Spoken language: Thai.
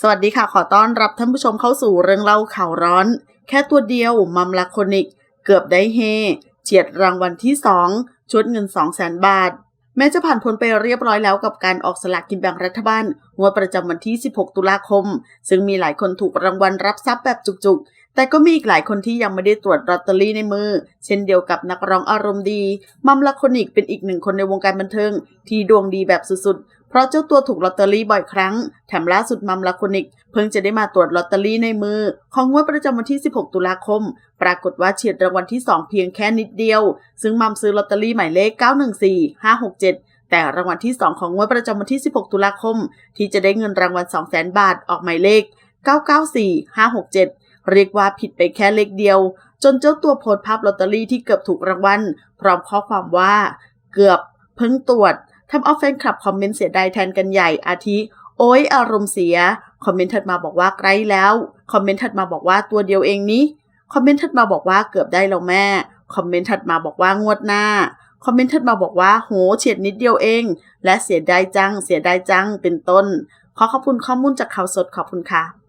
สวัสดีค่ะ ขอต้อนรับท่านผู้ชมเข้าสู่เรื่องเล่าข่าวร้อน แค่ตัวเดียวมัมลาโคนิก เกือบได้เฮเฉียดรางวัลที่2ชุดเงิน 2 0 0แสนบาท แม้จะผ่านพ้นไปเรียบร้อยแล้วกับการออกสลากกินแบ่งรัฐบาลงวดประจำวันที่ 16 ตุลาคม ซึ่งมีหลายคนถูกรางวัลรับทรัพย์แบบจุกๆ แต่ก็มีอีกหลายคนที่ยังไม่ได้ตรวจลอตเตอรี่ในมือ เช่นเดียวกับนักร้องอารมณ์ดี มัมลาโคนิกเป็นอีกหนึ่งคนในวงการบันเทิง ที่ดวงดีแบบสุดๆ เพราะเจ้าตัวถูกลอตเตอรี่บ่อยครั้ง แถมล่าสุดมัมลาคนิก เพิ่งจะได้มาตรวจลอตเตอรี่ในมือ ของงวดประจำวันที่ 16 ตุลาคม ปรากฏว่าเฉียดรางวัลที่ 2 เพียงแค่นิดเดียว ซึ่งมัมซื้อลอตเตอรี่หมายเลข 914 567แต่รางวัลที่ 2 ของงวดประจำวันที่ 16 ตุลาคม ที่จะได้เงินรางวัล 200,000 บาทออกหมายเลข 994 567 เรียกว่าผิดไปแค่เลขเดียว จนเจ้าตัวโพสต์ภาพลอตเตอรี่ที่เกือบถูกรางวัล พร้อมข้อความว่า เกือบเพิ่งตรวจ ทำเอาแฟนคลับคอมเมนต์เสียดายแทนกันใหญ่อาทิ โอ้ยอารมณ์เสีย คอมเมนต์ถัดมาบอกว่าใกล้แล้ว คอมเมนต์ถัดมาบอกว่าตัวเดียวเองนี้คอมเมนต์ถัดมาบอกว่าเกือบได้แล้วแม่ คอมเมนต์ถัดมาบอกว่างวดหน้า คอมเมนต์ถัดมาบอกว่าโหเฉียดนิดเดียวเอง และเสียดายจัง เสียดายจังเป็นต้น ขอขอบคุณข้อมูลจากข่าวสดขอบคุณค่ะ